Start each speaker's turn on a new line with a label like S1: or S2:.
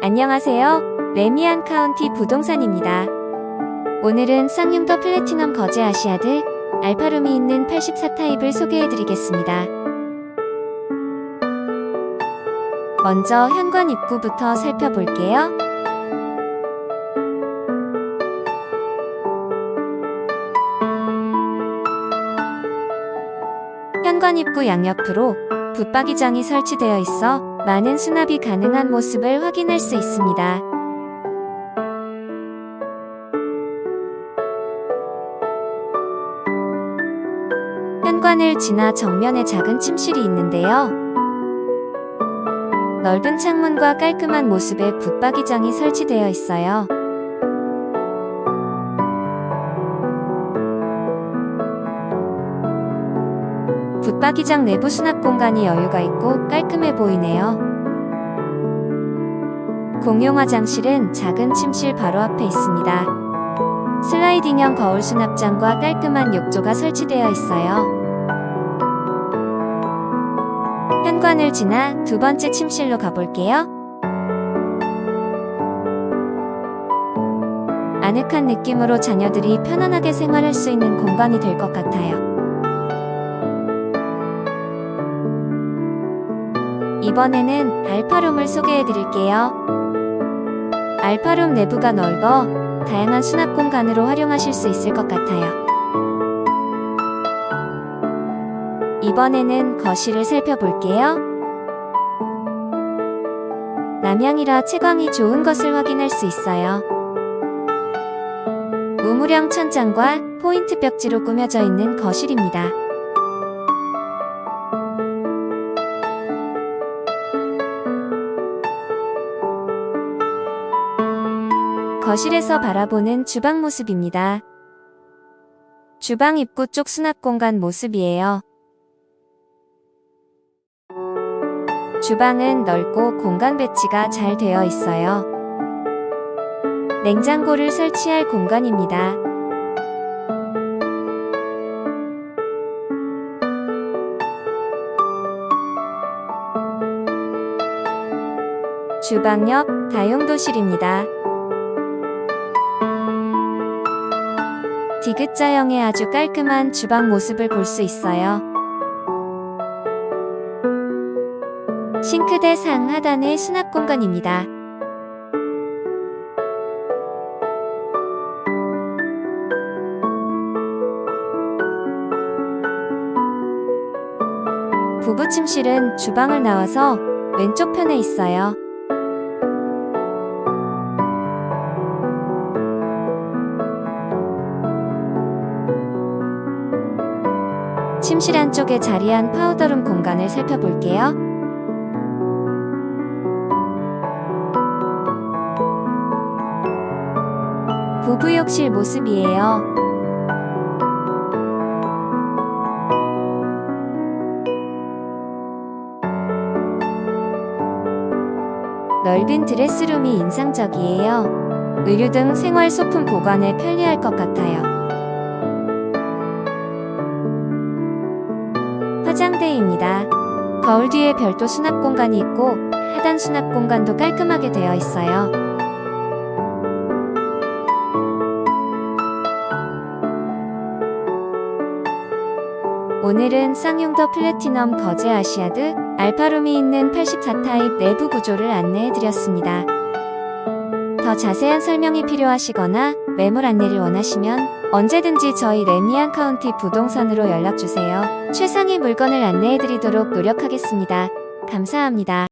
S1: 안녕하세요. 레미안 카운티 부동산입니다. 오늘은 쌍용더 플래티넘 거제 아시아드 알파룸이 있는 84타입을 소개해드리겠습니다. 먼저 현관 입구부터 살펴볼게요. 현관 입구 양옆으로 붙박이장이 설치되어 있어 많은 수납이 가능한 모습을 확인할 수 있습니다. 현관을 지나 정면에 작은 침실이 있는데요. 넓은 창문과 깔끔한 모습의 붙박이장이 설치되어 있어요. 붙박이장 내부 수납 공간이 여유가 있고 깔끔해 보이네요. 공용 화장실은 작은 침실 바로 앞에 있습니다. 슬라이딩형 거울 수납장과 깔끔한 욕조가 설치되어 있어요. 현관을 지나 두 번째 침실로 가볼게요. 아늑한 느낌으로 자녀들이 편안하게 생활할 수 있는 공간이 될 것 같아요. 이번에는 알파룸을 소개해 드릴게요. 알파룸 내부가 넓어 다양한 수납 공간으로 활용하실 수 있을 것 같아요. 이번에는 거실을 살펴볼게요. 남향이라 채광이 좋은 것을 확인할 수 있어요. 우물형 천장과 포인트 벽지로 꾸며져 있는 거실입니다. 거실에서 바라보는 주방 모습입니다. 주방 입구 쪽 수납 공간 모습이에요. 주방은 넓고 공간 배치가 잘 되어 있어요. 냉장고를 설치할 공간입니다. 주방 옆 다용도실입니다. 디귿자형의 아주 깔끔한 주방 모습을 볼 수 있어요. 싱크대 상 하단의 수납 공간입니다. 부부 침실은 주방을 나와서 왼쪽 편에 있어요. 침실 안쪽에 자리한 파우더룸 공간을 살펴볼게요. 부부욕실 모습이에요. 넓은 드레스룸이 인상적이에요. 의류 등 생활 소품 보관에 편리할 것 같아요. 화장대입니다. 거울 뒤에 별도 수납 공간이 있고 하단 수납 공간도 깔끔하게 되어 있어요. 오늘은 쌍용더 플래티넘 거제 아시아드 알파룸이 있는 84타입 내부 구조를 안내해 드렸습니다. 더 자세한 설명이 필요하시거나 매물 안내를 원하시면 언제든지 저희 레미안 카운티 부동산으로 연락주세요. 최상의 물건을 안내해 드리도록 노력하겠습니다. 감사합니다.